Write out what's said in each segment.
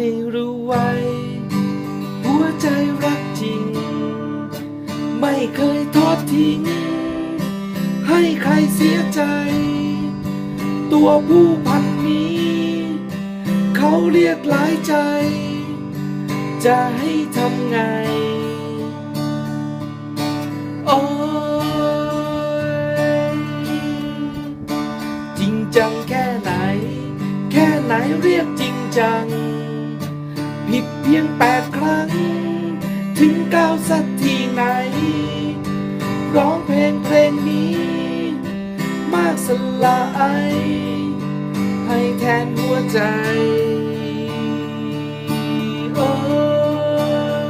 ให้รู้ไว้ หัวใจรักจริง ไม่เคยทอดทิ้ง ให้ใครเสียใจ ตัวผู้พันนี้ เขาเรียกหลายใจ จะให้ทำไงโอ้จริงจังแค่ไหน แค่ไหนเรียกจริงจัง ผิดเพียงแปดครั้ง ถึงเก้าสักทีไหน ร้องเพลงเพลงนี้ มากสลายให้แทนหัวใจโอ้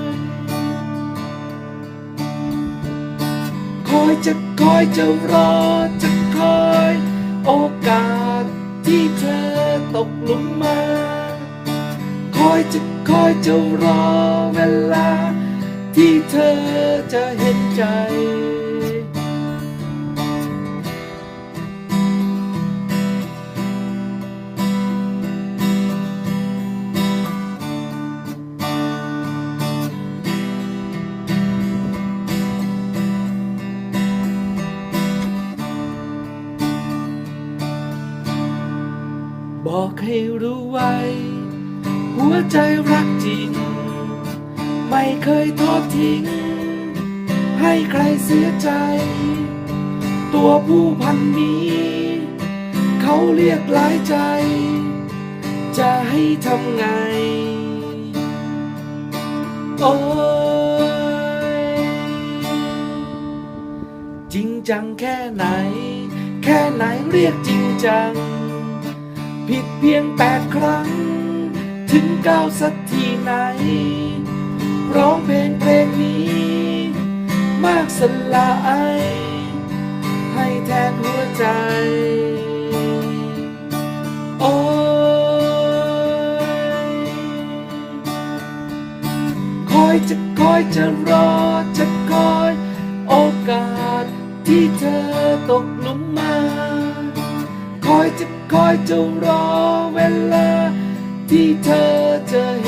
ยคอยจะคอยจะรอจะคอย โอกาสที่เธอตกหลุมมา อยจะคอยจะรอเวลา ที่เธอจะเห็นใจ บอกให้รู้ไว้ หัวใจรักจริง ไม่เคยทอดทิ้ง ให้ใครเสียใจ ตัวผู้พันนี้ เขาเรียกหลายใจ จะให้ทำไง โอ้ยจริงจังแค่ไหน แค่ไหนเรียกจริงจัง ผิดเพียงแปดครั้ง ถึงก้าวสักทีไหน ร้องเพลงเพลงนี้ มากสลายให้แทนหัวใจ โอ้ยคอยจะคอยจะรอจะคอยโอกาสที่เธอตกหลุมมา คอยจะคอยจะรอเวลา ที่เธอจะเห็น